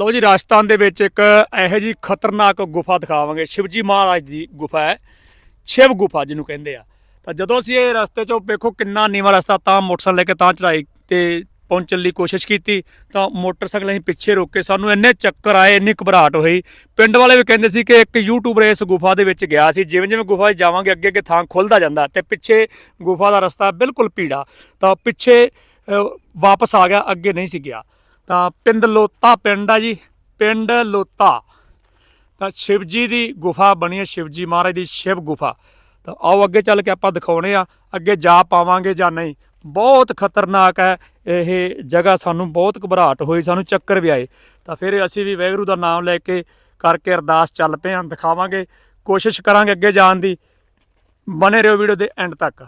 ਲਓ ਜੀ, ਰਾਜਸਥਾਨ ਦੇ ਵਿੱਚ ਇੱਕ ਇਹੋ ਜੀ ਖਤਰਨਾਕ ਗੁਫਾ ਦਿਖਾਵਾਂਗੇ। ਸ਼ਿਵਜੀ ਮਹਾਰਾਜ ਦੀ ਗੁਫਾ ਹੈ, ਸ਼ਿਵ ਗੁਫਾ ਜਿਹਨੂੰ ਕਹਿੰਦੇ ਆ। ਤਾਂ ਜਦੋਂ ਅਸੀਂ ਇਹ ਰਸਤੇ 'ਚੋਂ ਵੇਖੋ ਕਿੰਨਾ ਨੀਵਾਂ ਰਸਤਾ, ਤਾਂ ਮੋਟਰਸਾਈਕਲ ਲੈ ਕੇ ਤਾਂ ਚੜਾਈ ਤੇ ਪਹੁੰਚਣ ਲਈ ਕੋਸ਼ਿਸ਼ ਕੀਤੀ, ਤਾਂ ਮੋਟਰਸਾਈਕਲ ਅਸੀਂ ਪਿੱਛੇ ਰੋਕ ਕੇ ਸਾਨੂੰ ਇੰਨੇ ਚੱਕਰ ਆਏ, ਇੰਨੀ ਘਬਰਾਹਟ ਹੋਈ। ਪਿੰਡ ਵਾਲੇ ਵੀ ਕਹਿੰਦੇ ਸੀ ਕਿ ਇੱਕ ਯੂਟਿਊਬਰ ਇਸ ਗੁਫਾ ਦੇ ਵਿੱਚ ਗਿਆ ਸੀ। ਜਿਵੇਂ ਜਿਵੇਂ ਗੁਫਾ 'ਚ ਜਾਵਾਂਗੇ, ਅੱਗੇ ਅੱਗੇ ਥਾਂ ਖੁੱਲਦਾ ਜਾਂਦਾ ਤੇ ਪਿੱਛੇ ਗੁਫਾ ਦਾ ਰਸਤਾ ਬਿਲਕੁਲ ਪੀੜਾ ਤਾਂ ਪਿੱਛੇ ਵਾਪਸ ਆ ਗਿਆ, ਅੱਗੇ ਨਹੀਂ ਸੀ ਗਿਆ। ਤਾਂ ਪਿੰਡ ਲੋਤਾ, ਪਿੰਡ ਆ ਜੀ, ਪਿੰਡ ਲੋਤਾ। ਤਾਂ ਸ਼ਿਵਜੀ ਦੀ ਗੁਫਾ ਬਣੀ ਹੈ ਸ਼ਿਵ ਜੀ ਮਹਾਰਾਜ ਦੀ ਸ਼ਿਵ ਗੁਫਾ। ਤਾਂ ਆਓ ਅੱਗੇ ਚੱਲ ਕੇ ਆਪਾਂ ਦਿਖਾਉਣੇ ਆ, ਅੱਗੇ ਜਾ ਪਾਵਾਂਗੇ ਜਾਂ ਨਹੀਂ। ਬਹੁਤ ਖਤਰਨਾਕ ਹੈ, ਇਹ ਜਗ੍ਹਾ ਸਾਨੂੰ ਬਹੁਤ ਘਬਰਾਹਟ ਹੋਈ, ਸਾਨੂੰ ਚੱਕਰ ਵੀ ਆਏ। ਤਾਂ ਫਿਰ ਅਸੀਂ ਵੀ ਵੈਗਰੂ ਦਾ ਨਾਮ ਲੈ ਕੇ ਕਰਕੇ ਅਰਦਾਸ ਚੱਲ ਪਏ ਹਾਂ, ਦਿਖਾਵਾਂਗੇ, ਕੋਸ਼ਿਸ਼ ਕਰਾਂਗੇ ਅੱਗੇ ਜਾਣ ਦੀ। ਬਨੇ ਰਹੋ ਵੀਡੀਓ ਦੇ ਐਂਡ ਤੱਕ।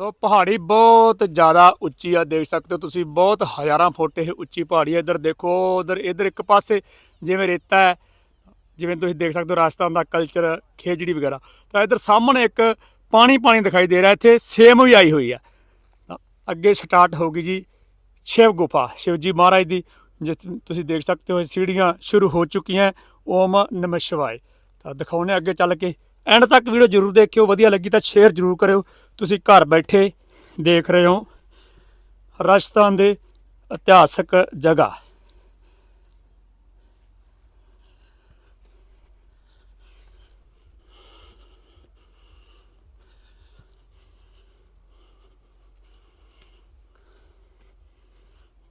ਲੋ, ਪਹਾੜੀ ਬਹੁਤ ਜ਼ਿਆਦਾ ਉੱਚੀ ਆ, ਦੇਖ ਸਕਦੇ ਹੋ ਤੁਸੀਂ, ਬਹੁਤ ਹਜ਼ਾਰਾਂ ਫੁੱਟ ਇਹ ਉੱਚੀ ਪਹਾੜੀ ਹੈ ਇੱਧਰ ਦੇਖੋ, ਉਧਰ, ਇੱਧਰ ਇੱਕ ਪਾਸੇ ਜਿਵੇਂ ਰੇਤਾ ਹੈ, ਜਿਵੇਂ ਤੁਸੀਂ ਦੇਖ ਸਕਦੇ ਹੋ ਰਾਜਸਥਾਨ ਦਾ ਕਲਚਰ ਖੇਜੜੀ ਵਗੈਰਾ। ਤਾਂ ਇੱਧਰ ਸਾਹਮਣੇ ਇੱਕ ਪਾਣੀ ਪਾਣੀ ਦਿਖਾਈ ਦੇ ਰਿਹਾ, ਇੱਥੇ ਸੇਮ ਵੀ ਆਈ ਹੋਈ ਹੈ ਤਾਂ ਅੱਗੇ ਸਟਾਰਟ ਹੋਗੀ ਜੀ ਸ਼ਿਵ ਗੁਫਾ, ਸ਼ਿਵ ਜੀ ਮਹਾਰਾਜ ਦੀ, ਜਿਸ ਤੁਸੀਂ ਦੇਖ ਸਕਦੇ ਹੋ ਇਹ ਸੀੜੀਆਂ ਸ਼ੁਰੂ ਹੋ ਚੁੱਕੀਆਂ, ਓਮ ਨਮः ਸ਼ਿਵਾਏ ਤਾਂ ਦਿਖਾਉਣੇ ਅੱਗੇ ਚੱਲ ਕੇ। ਐਂਡ ਤੱਕ ਵੀਡੀਓ ਜਰੂਰ ਦੇਖਿਓ, ਵਧੀਆ ਲੱਗੀ ਤਾਂ ਸ਼ੇਅਰ ਜਰੂਰ ਕਰਿਓ। ਤੁਸੀਂ ਘਰ ਬੈਠੇ ਦੇਖ ਰਹੇ ਹੋ ਰਾਜਸਥਾਨ ਦੇ ਇਤਿਹਾਸਕ ਜਗ੍ਹਾ।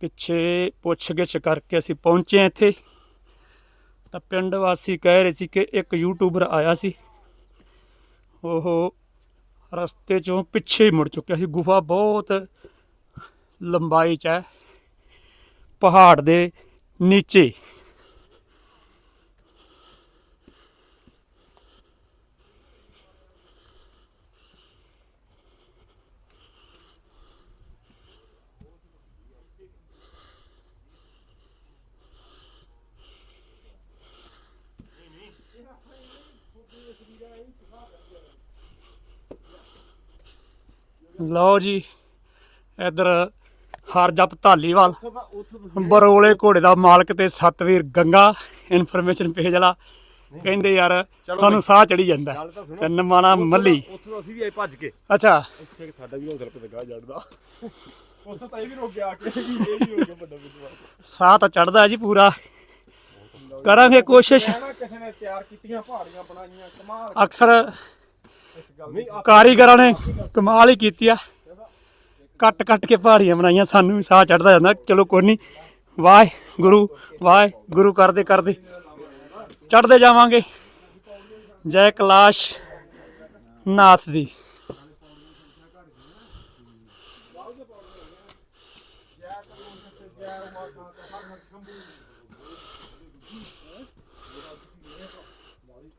ਪਿੱਛੇ ਪੁੱਛਗਿੱਛ ਕਰਕੇ ਅਸੀਂ ਪਹੁੰਚੇ ਹਾਂ ਇੱਥੇ। ਤਾਂ ਪਿੰਡ ਵਾਸੀ ਕਹਿ ਰਹੇ ਸੀ ਕਿ ਇੱਕ ਯੂਟਿਊਬਰ ਆਇਆ ਸੀ। ਉਹ ਰਸਤੇ ਚੋਂ ਪਿੱਛੇ ਮੁੜ ਚੁੱਕਿਆ ਸੀ। ਗੁਫਾ ਬਹੁਤ ਲੰਬਾਈ ਚ ਹੈ। ਪਹਾੜ ਦੇ ਨੀਚੇ। ਲਓ ਜੀ ਇਧਰ ਹਰ ਜਪ ਢਾਲੀਵਾਲ ਬਰੋਲੇ ਘੋੜੇ ਦਾ ਮਾਲਕ ਤੇ ਸਤਵੀਰ ਗੰਗਾ ਇਨਫੋਰਮੇਸ਼ਨ ਪੇਜ ਵਾਲਾ। ਕਹਿੰਦੇ ਯਾਰ ਸਾਨੂੰ ਸਾਹ ਚੜੀ ਜਾਂਦਾ। ਤੇ ਨਮਾਣਾ ਮੱਲੀ। ਉੱਥੋਂ ਅਸੀਂ ਵੀ ਆਏ ਭੱਜ ਕੇ। ਅੱਛਾ। ਇੱਥੇ ਸਾਡਾ ਵੀ ਹੌਸਲਾ ਪਤਾ ਗਾ ਜੜਦਾ ਉੱਥੋਂ ਤਾਂ ਇਹ ਵੀ ਰੁਕ ਗਿਆ ਕਿ ਇਹ ਵੀ ਹੋ ਗਿਆ ਵੱਡਾ ਸਾਹ ਤਾਂ ਚੜਦਾ ਜੀ ਪੂਰਾ। ਕਰਾਂਗੇ ਕੋਸ਼ਿਸ਼। ਕਿਸੇ ਨੇ ਤਿਆਰ ਕੀਤੀਆਂ ਪਹਾੜੀਆਂ ਬਣਾਈਆਂ ਕਮਾਲ ਅਕਸਰ ਕਾਰੀਗਰਾਂ ਨੇ ਕਮਾਲ ਹੀ ਕੀਤੀ ਆ। ਕੱਟ ਕੱਟ ਕੇ ਪਹਾੜੀਆਂ ਬਣਾਈਆਂ ਸਾਨੂੰ ਵੀ ਸਾਹ ਚੜਦਾ ਜਾਂਦਾ। ਚਲੋ ਕੋਈ ਨਹੀਂ ਵਾਹ ਗੁਰੂ ਵਾਹ ਗੁਰੂ ਕਰਦੇ ਕਰਦੇ ਚੜਦੇ ਜਾਵਾਂਗੇ। ਜੈ ਕਲਾਸ਼ ਨਾਥ ਦੀ।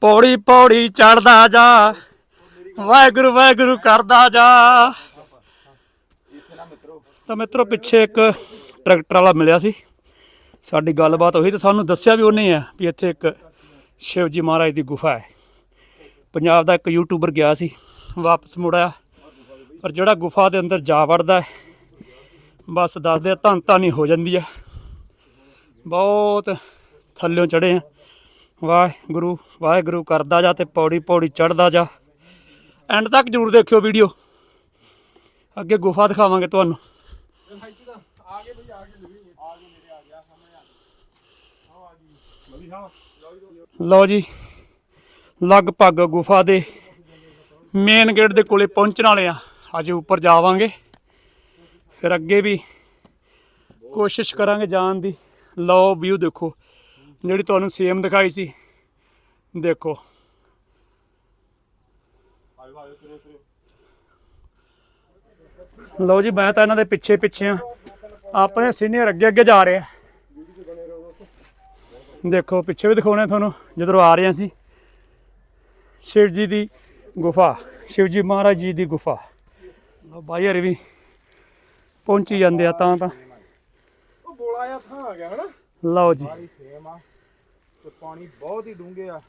ਪੌੜੀ ਪੌੜੀ ਚੜਦਾ ਜਾ, ਵਾਹਿਗੁਰੂ ਵਾਹਿਗੁਰੂ ਕਰਦਾ ਜਾ। ਤਾਂ ਮਿੱਤਰੋ, ਪਿੱਛੇ ਇੱਕ ਟਰੈਕਟਰ ਵਾਲਾ ਮਿਲਿਆ ਸੀ। ਸਾਡੀ ਗੱਲਬਾਤ ਹੋਈ ਤਾਂ ਸਾਨੂੰ ਦੱਸਿਆ ਵੀ ਉਹਨੇ ਆ ਵੀ ਇੱਥੇ ਇੱਕ ਸ਼ਿਵ ਜੀ ਮਹਾਰਾਜ ਦੀ ਗੁਫਾ ਹੈ। ਪੰਜਾਬ ਦਾ ਇੱਕ ਯੂਟਿਊਬਰ ਗਿਆ ਸੀ, ਵਾਪਸ ਮੁੜਿਆ। ਪਰ ਜਿਹੜਾ ਗੁਫਾ ਦੇ ਅੰਦਰ ਜਾ ਵੜਦਾ ਬਸ ਦੱਸਦੇ ਧੰਨ ਧੰਨ ਹੋ ਜਾਂਦੀ ਆ। ਬਹੁਤ ਥੱਲਿਓਂ ਚੜੇ ਆ। ਵਾਹਿਗੁਰੂ ਵਾਹਿਗੁਰੂ ਕਰਦਾ ਜਾ ਤੇ ਪੌੜੀ ਪੌੜੀ ਚੜਦਾ ਜਾ। ਐਂਡ ਤੱਕ ਜਰੂਰ ਦੇਖਿਓ ਵੀਡੀਓ ਅੱਗੇ ਗੁਫਾ ਦਿਖਾਵਾਂਗੇ ਤੁਹਾਨੂੰ। ਲਓ ਜੀ, ਲਗਭਗ ਗੁਫਾ ਦੇ ਮੇਨ ਗੇਟ ਦੇ ਕੋਲੇ ਪਹੁੰਚਣ ਵਾਲੇ ਆ। ਅਜੇ ਉੱਪਰ ਜਾਵਾਂਗੇ। ਫਿਰ ਅੱਗੇ ਵੀ ਕੋਸ਼ਿਸ਼ ਕਰਾਂਗੇ ਜਾਣ ਦੀ। ਲਓ ਵਿਊ ਦੇਖੋ। ਜਿਹੜੀ ਤੁਹਾਨੂੰ ਸੇਮ ਦਿਖਾਈ ਸੀ ਦੇਖੋ। ਲਓ ਜੀ ਮੈਂ ਤਾਂ ਇਹਨਾਂ ਦੇ ਪਿੱਛੇ ਪਿੱਛੇ ਆ ਆਪਣੇ ਸੀਨੀਅਰ ਅੱਗੇ ਅੱਗੇ ਜਾ ਰਹੇ। ਆ ਦੇਖੋ ਪਿੱਛੇ ਵੀ ਦਿਖਾਉਣੇ ਤੁਹਾਨੂੰ ਜਦੋਂ ਆ ਰਹੇ ਸੀ। ਸ਼ਿਵ ਜੀ ਦੀ ਗੁਫਾ ਸ਼ਿਵ ਜੀ ਮਹਾਰਾਜ ਜੀ ਦੀ ਗੁਫਾ। ਲਓ ਬਾਈ ਹਰੀ ਵੀ ਪਹੁੰਚੀ ਜਾਂਦੇ ਆ ਤਾਂ ਤਾਂ। ਉਹ ਬੋਲਾ ਆ ਥਾਂ ਆ ਗਿਆ ਹਨਾ? ਲਓ ਜੀ। ਤੇ ਪਾਣੀ ਬਹੁਤ ਹੀ ਡੂੰਘੇ ਆ।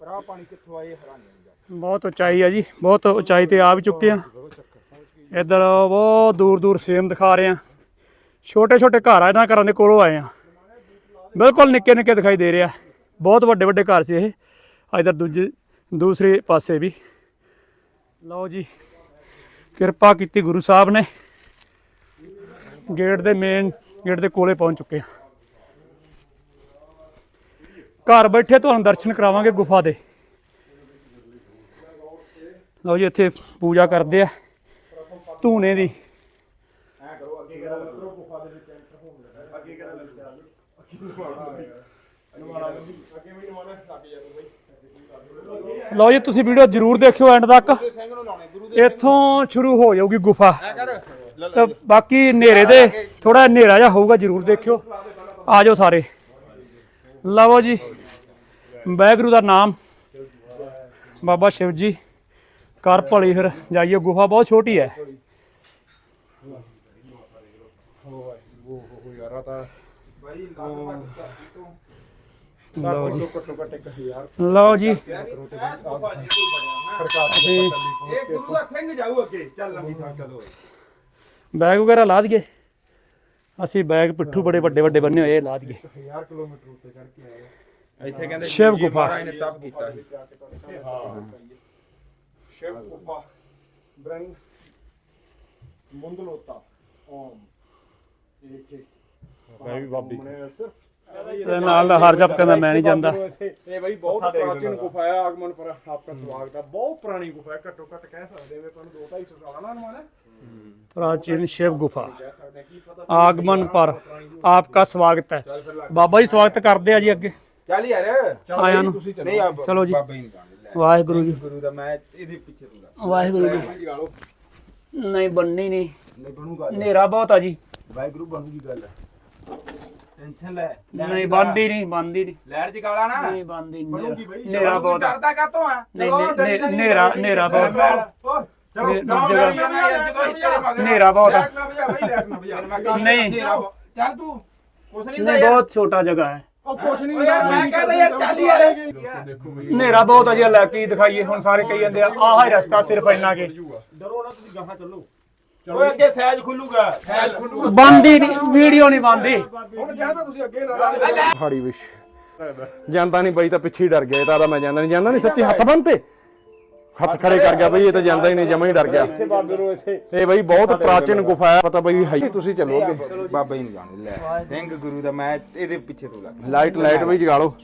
ਪਰ ਆ ਪਾਣੀ ਕਿੱਥੋਂ ਆਏ ਹੈਰਾਨੀ ਆਉਂਦਾ ਬਹੁਤ ਉਚਾਈ ਆ ਜੀ ਬਹੁਤ ਉਚਾਈ ਤੇ ਆ ਵੀ ਚੁੱਕੇ ਆ। ਇੱਧਰ ਬਹੁਤ ਦੂਰ ਦੂਰ ਸੇਮ ਦਿਖਾ ਰਹੇ ਆ। ਛੋਟੇ ਛੋਟੇ ਘਰ ਆ ਇਹਨਾਂ ਘਰਾਂ ਦੇ ਕੋਲੋਂ ਆਏ ਆ। ਬਿਲਕੁਲ ਨਿੱਕੇ ਨਿੱਕੇ ਦਿਖਾਈ ਦੇ ਰਿਹਾ ਬਹੁਤ ਵੱਡੇ ਵੱਡੇ ਘਰ ਸੀ ਇਹ। ਇਧਰ ਦੂਜੇ ਦੂਸਰੇ ਪਾਸੇ ਵੀ। ਲਓ ਜੀ ਕਿਰਪਾ ਕੀਤੀ ਗੁਰੂ ਸਾਹਿਬ ਨੇ। ਗੇਟ ਦੇ ਮੇਨ ਗੇਟ ਦੇ ਕੋਲੇ ਪਹੁੰਚ ਚੁੱਕੇ ਹਾਂ ਘਰ ਬੈਠੇ ਤੁਹਾਨੂੰ ਦਰਸ਼ਨ ਕਰਾਵਾਂਗੇ ਗੁਫਾ ਦੇ। ਲਓ ਜੀ, ਇੱਥੇ ਪੂਜਾ ਕਰਦੇ ਆ ਧੂਣੇ ਦੀ। ਲਓ ਜੀ, ਤੁਸੀਂ ਵੀਡੀਓ ਜ਼ਰੂਰ ਦੇਖਿਓ ਐਂਡ ਤੱਕ। ਇੱਥੋਂ ਸ਼ੁਰੂ ਹੋ ਜਾਊਗੀ ਗੁਫਾ। ਤੇ ਬਾਕੀ ਹਨੇਰੇ ਦੇ ਥੋੜਾ ਹਨੇਰਾ ਜਿਹਾ ਹੋਊਗਾ, ਜ਼ਰੂਰ ਦੇਖਿਓ। ਆ ਜਾਓ ਸਾਰੇ। ਲਵੋ ਜੀ। ਵਾਹਿਗੁਰੂ ਦਾ ਨਾਮ। ਬਾਬਾ ਸ਼ਿਵ ਜੀ ਕਰ ਭਲੀ ਫਿਰ ਜਾਈਏ ਗੁਫਾ ਬਹੁਤ ਛੋਟੀ ਹੈ। ਉਹ ਯਾਰਾ ਤਾਂ ਬਾਈ ਲੱਗ ਲਓ ਜੀ। ਘੱਟੋ ਘੱਟ 1000 ਲਓ ਜੀ। ਐਸ ਗੁਫਾ ਜੀ ਕੋਈ ਬਣਿਆ ਅਸੀਂ ਇਹ ਗੁਰੂ ਦਾ ਸਿੰਘ ਜਾਊ ਅੱਗੇ। ਚੱਲ ਲੰਮੀ ਥਾਂ ਚਲੋ ਬੈਗ ਵਗੈਰਾ ਲਾ ਦਈਏ। ਅਸੀਂ ਬੈਗ ਪਿੱਠੂ ਬੜੇ ਵੱਡੇ ਵੱਡੇ ਬੰਨੇ ਹੋਏ ਇਹ ਲਾ ਦਈਏ। 1000 ਕਿਲੋਮੀਟਰ ਉੱਤੇ ਚੜ ਕੇ ਆਇਆ ਇੱਥੇ ਕਹਿੰਦੇ ਸ਼ਿਵ ਗੁਫਾ। ਮਹਾਰਾਜ ਨੇ ਤਪ ਕੀਤਾ ਸੀ। ਸ਼ਿਵ ਗੁਫਾ ਬ੍ਰੰਗ ਮੁੰਦਲੋਤਾ ਓਮ। ਇਹ ਮੈਂ ਵੀ ਬਾਬੀ। ਤੇ ਨਾਲ ਦਾ ਹਰ ਜਪ ਕਹਿੰਦਾ ਮੈਂ ਨਹੀਂ ਜਾਂਦਾ। ਇਹ ਬਈ ਬਹੁਤ ਪ੍ਰਾਚੀਨ ਗੁਫਾ ਹੈ ਆਗਮਨ ਪਰ ਆਪਕਾ ਸਵਾਗਤ ਹੈ ਬਹੁਤ ਪੁਰਾਣੀ ਗੁਫਾ ਹੈ ਘੱਟੋ ਘੱਟ ਕਹਿ ਸਕਦੇ ਹਾਂ ਆਪਾਂ ਨੂੰ 2-250 ਸਾਲਾਂ ਦਾ ਅਨੁਮਾਨ ਹੈ ਪ੍ਰਾਚੀਨ ਸ਼ਿਵ ਗੁਫਾ। ਹਾਂ ਆਗਮਨ ਪਰ ਆਪਕਾ ਸਵਾਗਤ ਹੈ। ਬਾਬਾ ਜੀ ਸਵਾਗਤ ਕਰਦੇ ਆ ਜੀ ਅੱਗੇ। ਚੱਲ ਯਾਰ। ਆਇਆਂ ਨੂੰ। ਚਲੋ। ਜੀ। ਹੀ ਵਾਹਿਗੁਰੂ ਜੀ। ਗੁਰੂ ਦਾ ਮੈਂ ਇਹਦੇ ਪਿੱਛੇ ਤੂੰ ਵਾਹਿਗੁਰੂ ਜੀ। ਨਹੀਂ ਬੰਨੀ ਨਹੀਂ। ਨਹੀਂ ਬਣੂਗਾ। ਹਨੇਰਾ ਬਹੁਤ ਆ ਜੀ। ਵਾਹਿਗੁਰੂ ਬਣੂਗੀ ਗੱਲ। ਟੈਨਸ਼ਨ ਲੈ ਨਹੀਂ ਬੰਦੀ ਨਹੀਂ ਬੰਦੀ ਨਹੀਂ ਲੈਟ ਜਗਾਲਾ ਨਾ ਨਹੀਂ ਬੰਦੀ ਬਣੂਗੀ ਬਈ ਹਨੇਰਾ ਬਹੁਤ ਡਰਦਾ ਕਾਤੋਂ ਆ ਨਹੀਂ, ਹਨੇਰਾ- ਹਨੇਰਾ ਬਹੁਤ। ਹਨੇਰਾ ਬਹੁਤ ਨਹੀਂ। ਚੱਲ ਤੂੰ ਕੁਛ ਨਹੀਂ ਨਹੀਂ ਬਹੁਤ ਛੋਟਾ ਜਗ੍ਹਾ ਹੈ ਉਹ ਕੁਛ ਨਹੀਂ ਯਾਰ ਮੈਂ ਕਹਿੰਦਾ ਯਾਰ ਚੱਲ ਯਾਰ ਹਨੇਰਾ ਬਹੁਤ ਆ ਜੀ ਲੈ ਕੀ ਦਿਖਾਈਏ ਹੁਣ ਸਾਰੇ ਕਹੀ ਜਾਂਦੇ ਆ ਆਹ ਹੀ ਰਸਤਾ ਸਿਰਫ ਇੰਨਾ ਕੇ ਡਰੋ ਨਾ ਤੁਸੀਂ ਗਾਹਾਂ ਚੱਲੋ ਓਏ ਅੱਗੇ ਸਹਿਜ ਖੁੱਲੂਗਾ। ਸਹਿਜ ਖੁੱਲੂਗਾ। ਬੰਦੀ ਨਹੀਂ ਵੀਡੀਓ ਨਹੀਂ ਬੰਦੀ ਹੁਣ ਜਾਂ ਤਾਂ ਤੁਸੀਂ ਅੱਗੇ ਨਾ ਹਾੜੀ ਵਿਸ਼ ਜਾਂਦਾ ਨਹੀਂ ਬਈ ਤਾਂ ਪਿੱਛੇ ਹੀ ਡਰ ਗਿਆ ਇਹ ਤਾਂ ਆਦਾ ਮੈਂ ਜਾਂਦਾ ਨਹੀਂ। ਜਾਂਦਾ ਨਹੀਂ ਸੱਚੀ ਹੱਥ ਬੰਨ ਤੇ। ਹੱਥ ਖੜੇ ਕਰ ਗਿਆ ਬਈ ਇਹ ਤਾਂ ਜਾਂਦਾ ਹੀ ਨਹੀਂ ਜਮਾ ਹੀ ਡਰ ਗਿਆ। ਬਾਬੇ ਨੂੰ ਇੱਥੇ। ਇਹ ਬਈ ਬਹੁਤ ਪ੍ਰਾਚੀਨ ਗੁਫਾ ਹੈ ਪਤਾ ਬਈ ਹੈ ਹੀ। ਤੁਸੀਂ ਚੱਲੋ ਅੱਗੇ। ਬਾਬਾ ਹੀ ਨਹੀਂ ਜਾਣਦੇ ਲੈ। ਸਿੰਘ ਗੁਰੂ ਦਾ ਮੈਂ ਇਹਦੇ ਪਿੱਛੇ ਤੂੰ ਲੱਗ ਲਾਈਟ ਲਾਈਟ ਵੀ ਜਗਾ ਲਓ।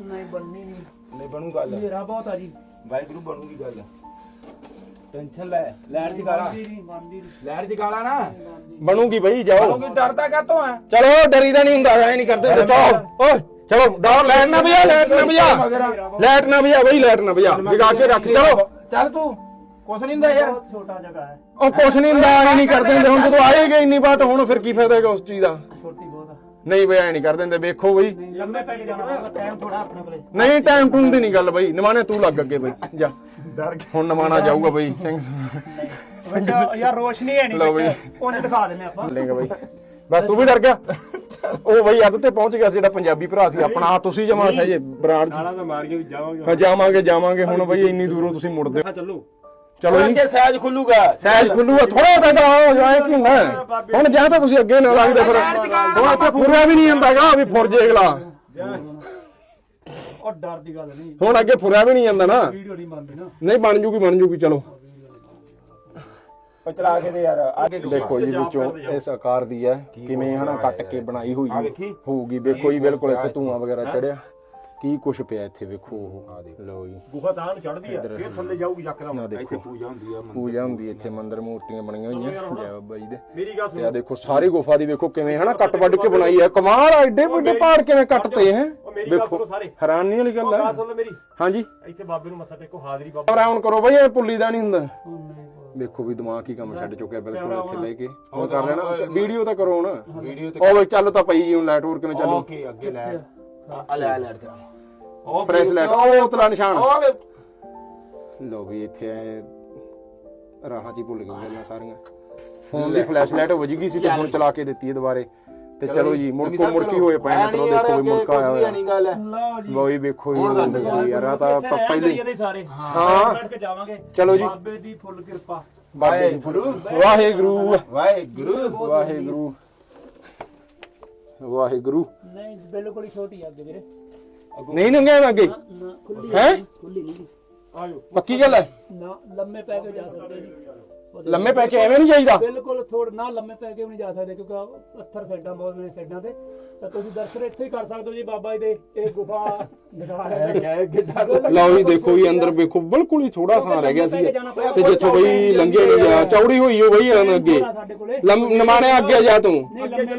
ਨਹੀਂ ਬੰਨੀ ਨਹੀਂ। ਨਹੀਂ ਬਣੂ ਗੱਲ। ਹਨੇਰਾ ਬਹੁਤ ਆ ਜੀ। ਵਾਹਿਗੁਰੂ ਬਣੂਗੀ ਗੱਲ। ਟੈਨਸ਼ਨ ਲੈ ਲੈਟ ਬੰਦੀ ਨਹੀਂ ਬੰਦੀ ਨਹੀਂ। ਲੈਟ ਜਗਾਲਾ ਨਾ। ਬਣੂਗੀ ਬਈ ਜਾਓ। ਕਿਉਂਕਿ ਡਰਦਾ ਕਾਤੋਂ ਆ ਚਲੋ ਡਰੀਦਾ ਨਹੀਂ ਹੁੰਦਾ ਐ ਨਹੀਂ ਕਰਦੇ ਚਲੋ ਓਏ ਚਲੋ ਦਾਓ ਲਾਈਟ ਨਾ ਭਜਾ ਲਾਈਟ ਨਾ ਭਜਾ। ਲਾਈਟ ਨਾ ਭਜਾ ਬਈ ਲਾਈਟ ਨਾ ਭਜਾ। ਜਗਾ ਕੇ ਰੱਖ ਚਲੋ। ਚੱਲ ਤੂੰ ਕੁਛ ਨਹੀਂ ਹੁੰਦਾ ਯਾਰ। ਬਹੁਤ ਛੋਟਾ ਜਗ੍ਹਾ ਹੈ। ਉਹ ਕੁਛ ਨਹੀਂ ਹੁੰਦਾ ਐ ਨਹੀਂ ਕਰਦੇ ਹੁੰਦੇ। ਹੁਣ ਜਦੋਂ ਆਏਗੇ ਇੰਨੀ ਬਾਤ ਹੁਣ ਫਿਰ ਕੀ ਫਾਇਦਾ ਹੈਗਾ ਉਸ ਚੀਜ਼ ਦਾ? ਛੋਟੀ ਬਹੁਤ ਆ। ਨਹੀਂ ਬਈ ਐ ਨਹੀਂ ਕਰਦੇ ਹੁੰਦੇ। ਵੇਖੋ ਬਈ। ਲੰਮੇ ਪੈ ਕੇ ਜਾਣਾ ਟਾਈਮ ਥੋੜਾ ਆਪਣੇ ਕੋਲੇ। ਨਹੀਂ ਟਾਈਮ ਟੂਮ ਦੀ ਨਹੀਂ ਗੱਲ ਬਈ। ਨਿਮਾਣੇ ਤੂੰ ਲੱਗ ਅੱਗੇ ਬਈ। ਜਾ। ਡਰ ਹੁਣ ਨਿਮਾਣਾ ਜਾਊਗਾ ਬਈ ਸਿੰਘ ਬੱਚਾ ਯਾਰ ਰੋਸ਼ਨੀ ਹੈ ਨਹੀਂ ਲਓ ਬਈ। ਵਿੱਚ ਉਹਨੇ ਦਿਖਾ ਦਿੰਦੇ ਆਪਾਂ। ਲੇਗਾ ਬਈ। ਬਸ ਤੂੰ ਵੀ ਡਰ ਗਿਆ? ਉਹ ਬਈ ਅੱਧ ਤੇ ਪਹੁੰਚ ਗਿਆ ਸੀ ਜਿਹੜਾ ਪੰਜਾਬੀ ਭਰਾ ਸੀ ਆਪਣਾ ਆਹ ਤੁਸੀਂ ਜਮਾ ਸਹੀ ਬਰਾੜ ਨਾਲਾ ਤਾਂ ਮਾਰ ਕੇ ਵੀ ਜਾਵਾਂਗੇ। ਹਾਂ ਜਾਵਾਂਗੇ ਜਾਵਾਂਗੇ। ਹੁਣ ਬਈ ਇੰਨੀ ਦੂਰੋਂ ਤੁਸੀਂ ਮੁੜਦੇ ਹੋ। ਚੱਲੋ। ਚਲੋ ਜੀ। ਅੱਗੇ ਸਹਿਜ ਖੁੱਲੂਗਾ। ਸਹਿਜ ਖੁੱਲੂਗਾ ਥੋੜਾ ਤਾਂ ਤਾਂ ਹੋ ਜਾਏ ਕੀ ਹੈ? ਹੁਣ ਜਾਂ ਤਾਂ ਤੁਸੀਂ ਅੱਗੇ ਨਾ ਲੱਗਦੇ ਫਿਰ। ਹੁਣ ਇੱਥੇ ਫੁਰਿਆ ਵੀ ਨਹੀਂ ਹੁੰਦਾਗਾ ਵੀ ਫੁਰ ਜੇ ਅਗਲਾ। ਉਹ ਡਰ ਦੀ ਗੱਲ ਨਹੀਂ। ਹੁਣ ਅੱਗੇ ਫੁਰਿਆ ਵੀ ਨਹੀਂ ਜਾਂਦਾ ਨਾ। ਵੀਡੀਓ ਨਹੀਂ ਬੰਦੀ ਨਾ। ਨਹੀਂ ਬਣ ਜੂਗੀ ਬਣ ਜੂਗੀ ਚਲੋ। ਚਲਾ ਕੇ ਦੇ ਯਾਰ ਅੱਗੇ ਦੇਖੋ ਜੀ ਵਿੱਚੋਂ ਇਸ ਆਕਾਰ ਦੀ ਹੈ ਕਿਵੇਂ ਹਨਾ ਕੱਟ ਕੇ ਬਣਾਈ ਹੋਈ ਆ ਵੇਖੀ। ਹੋਊਗੀ। ਵੇਖੋ ਜੀ ਬਿਲਕੁਲ ਇੱਥੇ ਧੂਆਂ ਵਗੈਰਾ ਚੜਿਆ। ਕੀ ਕੁਛ ਪਿਆ ਇੱਥੇ ਵੇਖੋ ਉਹ। ਲਓ ਜੀ। ਗੁਫਾ ਤਾਂ ਚੜਦੀ ਆ ਫਿਰ ਥੱਲੇ ਜਾਊਗੀ ਯਕਦਮ ਇੱਥੇ ਪੂਜਾ ਹੁੰਦੀ ਆ ਪੂਜਾ ਹੁੰਦੀ ਹੈ ਇੱਥੇ ਮੰਦਿਰ ਮੂਰਤੀਆਂ ਬਣੀਆਂ ਹੋਈਆਂ। ਜੈ ਬਾਬਾ ਜੀ ਦੇ। ਮੇਰੀ ਗੱਲ ਆ ਸੁਣੋ। ਦੇਖੋ ਸਾਰੀ ਗੁਫਾ ਦੀ ਵੇਖੋ ਕਿਵੇਂ ਹਨਾ ਕੱਟ ਵੱਢ ਕੇ ਬਣਾਈ ਹੈ ਕਮਾਲ ਆ ਏਡੇ ਵੱਡੇ ਪਹਾੜ ਕਿਵੇਂ ਕੱਟਤੇ ਹੈ? ਮੇਰੀ ਗੱਲ ਵੇਖੋ ਸੁਣੋ ਸਾਰੇ। ਹੈਰਾਨੀ ਵਾਲੀ ਗੱਲ ਗੱਲ ਹੈ। ਸੁਣ ਲਓ ਮੇਰੀ। ਹਾਂਜੀ। ਇੱਥੇ ਬਾਬੇ ਨੂੰ ਮੱਥਾ ਟੇਕੋ ਹਾਜ਼ਰੀ ਬਾਬਾ ਆਰਾਮ ਕਰੋ ਬਈ ਇਹ ਪੁੱਲੀ ਦਾ ਨਹੀਂ ਹੁੰਦਾ। ਵੇਖੋ ਵੀ ਦਿਮਾਗ ਹੀ ਕੰਮ ਛੱਡ ਚੁੱਕਿਆ ਬਿਲਕੁਲ ਇੱਥੇ ਲੈ ਕੇ। ਉਹ ਕਰ ਲੈਣਾ। ਵੀਡੀਓ ਤਾਂ ਕਰੋ ਹੁਣ। ਵੀਡੀਓ ਉਹ ਬਈ ਚੱਲ ਤਾਂ ਪਈ ਜੀ ਹੁਣ ਲਾਈਟ ਹੋਰ ਕਿਵੇਂ ਚੱਲੂ? ਓਕੇ ਅੱਗੇ ਲੈ ਆ? ਲੈ ਲੈ ਤੇ ਉਹ ਪ੍ਰੈਸ ਲਾਈਟ। ਉਹ ਉਤਲਾ ਨਿਸ਼ਾਨ। ਉਹ ਵੇ ਲੋ ਵੀ ਇੱਥੇ ਆਏ ਰਾਹਾਂ 'ਚ ਹੀ ਭੁੱਲ ਗਏ ਗੱਲਾਂ ਸਾਰੀਆਂ। ਫੋਨ ਦੀ ਫਲੈਸ਼ ਲਾਈਟ ਵੱਜ ਗਈ ਸੀ ਤੇ ਹੁਣ ਚਲਾ ਕੇ ਦਿੱਤੀ ਹੈ ਦੁਬਾਰੇ। ਤੇ ਚਲੋ ਜੀ ਮੁੜਕੋ ਮੁੜਕੀ ਹੋਏ ਪਏ ਚਲੋ ਦੇਖੋ ਵੀ ਮੁੜਕਾ ਆਇਆ ਹੋਇਆ। ਨਹੀਂ ਗੱਲ। ਹੈ ਲਓ ਜੀ ਵੇਖੋ ਜੀ ਯਾਰ ਆ ਤਾਂ ਪਹਿਲੇ ਹੀ- ਇਹਦੇ ਸਾਰੇ। ਹਾਂ। ਬੈਠ ਕੇ ਜਾਵਾਂਗੇ। ਚਲੋ ਜੀ। ਬਾਬੇ ਦੀ ਫੁੱਲ ਕਿਰਪਾ। ਬਾਬੇ ਦੀ ਫੁੱਲ ਵਾਹਿਗੁਰੂ। ਵਾਹਿਗੁਰੂ। ਵਾਹਿਗੁਰੂ। ਵਾਹਿਗੁਰੂ। ਨਹੀਂ ਬਿਲਕੁਲ ਹੀ ਛੋਟੀ ਆ ਅੱਗੇ ਵੀਰੇ। ਨਹੀਂ ਅੱਗੇ? ਨਾ ਹੈ? ਖੁੱਲੀ ਨਹੀਂ। ਆਜੋ ਪੱਕੀ ਗੱਲ ਹੈ? ਨਾ ਲੰਮੇ ਪੈ ਕੇ ਜਾ ਸਕਦੇ ਜੀ ਲੰਮੇ ਪੈ ਕੇ ਐਵੇਂ ਨਹੀਂ ਜਾਈਦਾ। ਬਿਲਕੁਲ ਥੋੜਾ ਨਾ ਲੰਮੇ ਪੈ ਕੇ ਵੀ ਨਹੀਂ ਜਾ ਸਕਦੇ ਕਿਉਂਕਿ ਪੱਥਰ ਸਾਈਡਾਂ ਬਹੁਤ ਨੇ ਸਾਈਡਾਂ ਤੇ। ਤਾਂ ਤੁਸੀਂ ਦਰਸ਼ਨ ਇੱਥੇ ਹੀ ਕਰ ਸਕਦੇ ਹੋ ਜੀ ਬਾਬਾ ਜੀ ਦੇ। ਇਹ ਗੁਫਾ ਦਿਖਾ ਰਹੇ ਲਓ ਜੀ ਦੇਖੋ ਜੀ ਅੰਦਰ ਵੇਖੋ ਬਿਲਕੁਲ ਹੀ ਥੋੜਾ ਸਾਂ ਰਹਿ ਗਿਆ ਸੀ ਤੇ ਜਿੱਥੋਂ ਬਈ ਲੰਘੇ ਨਹੀਂ ਜਾ ਚੌੜੀ ਹੋਈ ਹੋ ਬਈ ਅੱਗੇ। ਨਮਾਣੇ ਅੱਗੇ ਜਾ ਤੂੰ।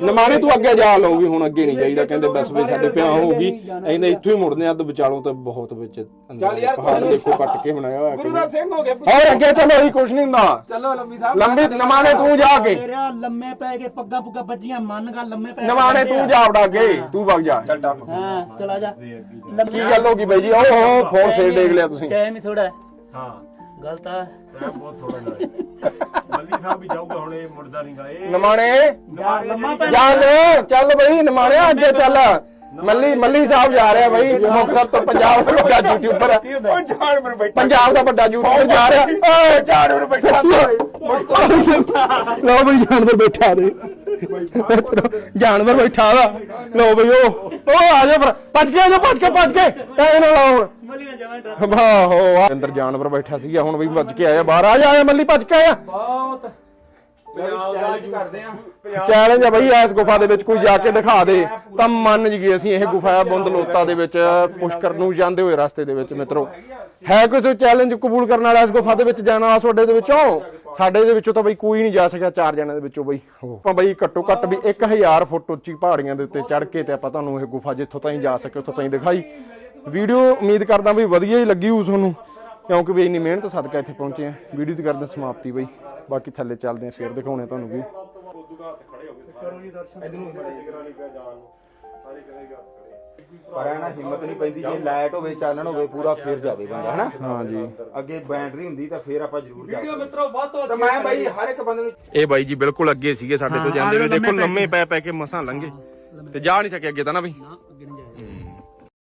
ਨਮਾਣੇ ਤੂੰ ਅੱਗੇ ਜਾ ਲਓ ਵੀ ਹੁਣ ਅੱਗੇ ਨਹੀਂ ਜਾਈਦਾ ਕਹਿੰਦੇ ਬਸ ਵੀ ਸਾਡੇ ਪਿਆ ਹੋਊਗੀ। ਇਹਨੇ ਇੱਥੋਂ ਹੀ ਮੁੜਨੇ ਆ ਅੱਧ ਵਿਚਾਲੋਂ ਤੇ ਬਹੁਤ ਵਿੱਚ ਅੰਦਰ ਪਹਾੜ ਦੇਖੋ ਕੱਟ ਕੇ ਬਣਾਇਆ ਹੋਇਆ ਗੁਰੂ ਦਾ ਸਿੰਘ ਹੋ ਗਏ ਹੋਰ ਅੱਗੇ ਚਲੋ ਹੀ ਕੁਛ ਨਹੀਂ ਹੁੰਦਾ। ਚਲੋ ਲੰਮੀ ਸਾਹਿਬ ਨਮਾਣੇ ਤੂੰ ਜਾ ਕੇ। ਤੇਰਾ ਲੰਮੇ ਪੈ ਕੇ ਪੱਗਾਂ ਪੁੱਗਾਂ ਬੱਜੀਆਂ ਮੰਨ ਗਾ ਲੰਮੇ ਪੈ ਕੇ ਨਮਾਣੇ ਤੂੰ ਜਾ ਵੜਾ ਕੇ ਤੂੰ ਵਗ ਜਾ। ਹਾਂ ਚਲਾ ਜਾ। ਕੀ ਗੱਲ ਹੋ ਗਈ ਬਾਈ ਜੀ? ਓਹ ਹੋ ਫੋਨ ਫੇਰ ਦੇਖ ਲਿਆ ਤੁਸੀਂ। ਟਾਈਮ ਹੀ ਥੋੜਾ ਹਾਂ। ਗਲਤ ਆ। ਬਹੁਤ ਥੋੜਾ ਨਾਲ। ਮੱਲੀ ਸਾਹਿਬ ਵੀ ਜਾਊਗਾ ਹੁਣ ਇਹ ਮੁੜਦਾ ਨਹੀਂਗਾ ਇਹ ਨਮਾਣੇ ਜਾ ਲੰਮਾ ਪੈ ਚੱਲ ਚੱਲ ਬਈ ਨਮਾਣੇ ਅੱਗੇ ਚੱਲ। ਮੱਲੀ ਮੱਲੀ ਸਾਹਿਬ ਜਾ ਰਿਹਾ ਬਈ ਮੁਕਤਸਰ ਤੋਂ ਪੰਜਾਬ ਦਾ ਵੱਡਾ ਯੂਟਿਊਬਰ ਉਹ ਜਾਨਵਰ ਬੈਠਾ। ਪੰਜਾਬ ਦਾ ਵੱਡਾ ਯੂਟਿਊਬਰ ਜਾ ਰਿਹਾ। ਓਏ ਜਾਨਵਰ ਬੈਠਾ। ਲਓ ਬਈ ਜਾਨਵਰ ਬੈਠਾ ਦੇ। ਜਾਨਵਰ ਬੈਠਾ ਦਾ। ਲਓ ਬਈ ਉਹ ਉਹ ਆ ਜਾ ਪਰ ਭੱਜ ਕੇ ਆ ਜਾ ਭੱਜ ਕੇ ਭੱਜ ਕੇ। ਐ ਨਾ ਲਾਓ ਮਲੀ ਨਾ ਜਾਵੇਂ ਵਾਹੋ ਅੰਦਰ ਜਾਨਵਰ ਬੈਠਾ ਸੀਗਾ ਹੁਣ ਵੀ ਭੱਜ ਕੇ ਆਇਆ ਬਾਹਰ ਆ ਜਾ ਆਇਆ ਮੱਲੀ ਭੱਜ ਕੇ ਆਇਆ। ਬਹੁਤ। ਚੈਲੰਜ ਕਰਦੇ ਆ। ਚੈਲੰਜ ਆ ਬਈ ਇਸ ਗੁਫਾ ਦੇ ਵਿੱਚ ਕੋਈ ਜਾ ਕੇ ਦਿਖਾ ਦੇ। ਤਾਂ ਮੰਨ ਜੀਏ ਅਸੀਂ ਇਹ ਗੁਫਾ ਹੈ ਬੁੰਦ ਲੋਤਾ ਦੇ ਵਿੱਚ ਪੁਸ਼ਕਰ ਨੂੰ ਜਾਂਦੇ ਹੋਏ ਰਸਤੇ ਦੇ ਵਿੱਚ ਮਿੱਤਰੋ। ਹੈ ਕੋਈ ਚੈਲੰਜ ਕਬੂਲ ਕਰਨ ਵਾਲਾ ਇਸ ਗੁਫਾ ਦੇ ਵਿੱਚ ਜਾਣ ਵਾਲਾ ਤੁਹਾਡੇ ਦੇ ਵਿੱਚੋਂ? ਸਾਡੇ ਦੇ ਵਿੱਚੋਂ ਤਾਂ ਬਈ ਕੋਈ ਨਹੀਂ ਜਾ ਸਕਿਆ ਚਾਰ ਜਣਿਆਂ ਦੇ ਵਿੱਚੋਂ ਬਈ। ਆਪਾਂ ਬਈ ਘੱਟੋ ਘੱਟ ਵੀ 1000 ਫੁੱਟ ਉੱਚੀ ਪਹਾੜੀਆਂ ਦੇ ਉੱਤੇ ਚੜ ਕੇ ਤੇ ਆਪਾਂ ਤੁਹਾਨੂੰ ਇਹ ਗੁਫਾ ਜਿੱਥੋਂ ਤਾਈਂ ਜਾ ਸਕੇ ਉੱਥੋਂ ਤਾਈਂ ਦਿਖਾਈ। ਵੀਡੀਓ ਉਮੀਦ ਕਰਦਾ ਵੀ ਵਧੀਆ ਹੀ ਲੱਗੀ ਹੋਊ ਤੁਹਾਨੂੰ ਕਿਉਂਕਿ ਵੀ ਇੰਨੀ ਮਿਹਨਤ ਸਦਕਾ ਇੱਥੇ ਪਹੁੰਚੇ ਆ। ਵੀਡੀਓ ਦੀ ਕਰਦੇ ਸਮਾਪਤੀ ਬਈ। ਬਾਕੀ ਥੱਲੇ ਚੱਲਦੇ ਆ ਫੇਰ ਦਿਖਾਉਣੇ ਤੁਹਾਨੂੰ ਵੀ। ਪਰ ਇਹ ਨਾ ਹਿੰਮਤ ਨਹੀਂ ਪੈਂਦੀ ਜੇ ਲਾਈਟ ਹੋਵੇ ਚਾਨਣ ਹੋਵੇ ਪੂਰਾ ਫੇਰ ਜਾਵੇ ਬੰਦਾ ਹਨਾ? ਹਾਂਜੀ। ਅੱਗੇ ਬੈਟਰੀ ਹੁੰਦੀ ਤਾਂ ਫੇਰ ਆਪਾਂ ਜ਼ਰੂਰ ਜਾ ਮਿੱਤਰੋ ਵੱਧ ਤੋਂ ਤਾਂ ਮੈਂ ਬਾਈ ਹਰ ਇੱਕ ਬੰਦੇ ਨੂੰ ਇਹ ਬਾਈ ਜੀ ਬਿਲਕੁਲ ਅੱਗੇ ਸੀਗੇ ਸਾਡੇ ਤੋਂ ਜਾਂਦੇ ਹਾਂ, ਵੀ ਦੇਖੋ ਲੰਮੇ ਪੈ ਲੰਮੇ ਪੈ ਪੈ ਕੇ ਮਸਾਂ ਲੰਘੇ। ਤੇ ਜਾ ਨਹੀਂ ਸਕੇ ਅੱਗੇ ਤਾਂ ਨਾ ਬਈ। ਅੱਗੇ ਨਹੀਂ ਜਾਏ